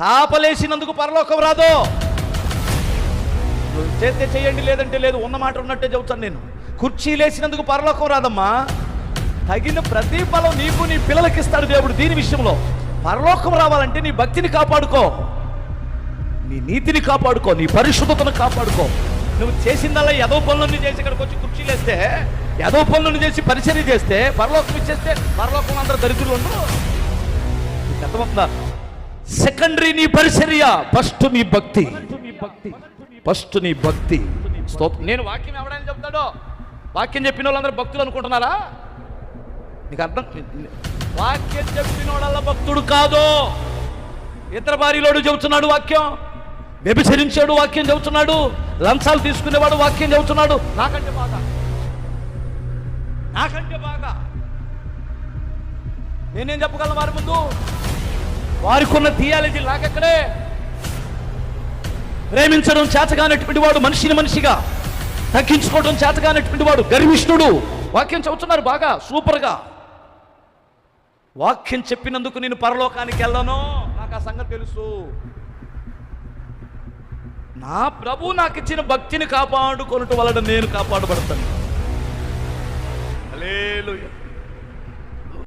తాపలేసినందుకు పరలోకం రాదు. చేస్తే చేయండి లేదంటే లేదు ఉన్న మాట ఉన్నట్టే చెబుతాను నేను. కుర్చీ లేసినందుకు పరలోకం రాదమ్మా. తగిన ప్రతిఫలం నీకు నీ పిల్లలకి ఇస్తాడు దేవుడు దీని విషయంలో. పరలోకం రావాలంటే నీ భక్తిని కాపాడుకో. నీ నీతిని కాపాడుకో నీ పరిశుద్ధతను కాపాడుకో. నువ్వు చేసిందల్లా ఏదో పనులన్నీ చేసి ఇక్కడికి వచ్చి కుర్చీలేస్తే ఏదో పనులను చేసి పరిచర్య చేస్తే పరలోకం ఇచ్చేస్తే పరలోకం అందరూ దరిద్రులు ఉండరు అర్థమవుతుందా? సెకండరీ నీ పరిచర్య ఫస్ట్ నీ భక్తి ఫస్ట్ నీ భక్తి నేను వాక్యం ఎవడని చెప్తాడో? వాక్యం చెప్పిన వాళ్ళందరూ భక్తులు అనుకుంటున్నారా? నీకు అర్థం? వాక్యం చెప్పిన వాళ్ళ భక్తుడు కాదు? ఇతర భార్యలోడు చెబుతున్నాడు వాక్యం. వ్యభిచరించాడు వాక్యం చెబుతున్నాడు. లంచాలు తీసుకునేవాడు వాక్యం చెబుతున్నాడు. నాకంటే బాగా నాకంటే బాగా నేనేం చెప్పగలను వారి ముందు? వారికి ఉన్న థియాలజీ లాగక్కడే. ప్రేమించడం చేతగానటువంటి వాడు మనిషిని మనిషిగా తగ్గించుకోవడం చేతగానటువంటి వాడు గర్విష్ఠుడు వాక్యం చెబుతున్నారు బాగా సూపర్గా. వాక్యం చెప్పినందుకు నేను పరలోకానికి వెళ్ళను. నాకు ఆ సంగతి తెలుసు. నా ప్రభు నాకు ఇచ్చిన భక్తిని కాపాడుకొనటం వలన నేను కాపాడబడతాను. హల్లెలూయా.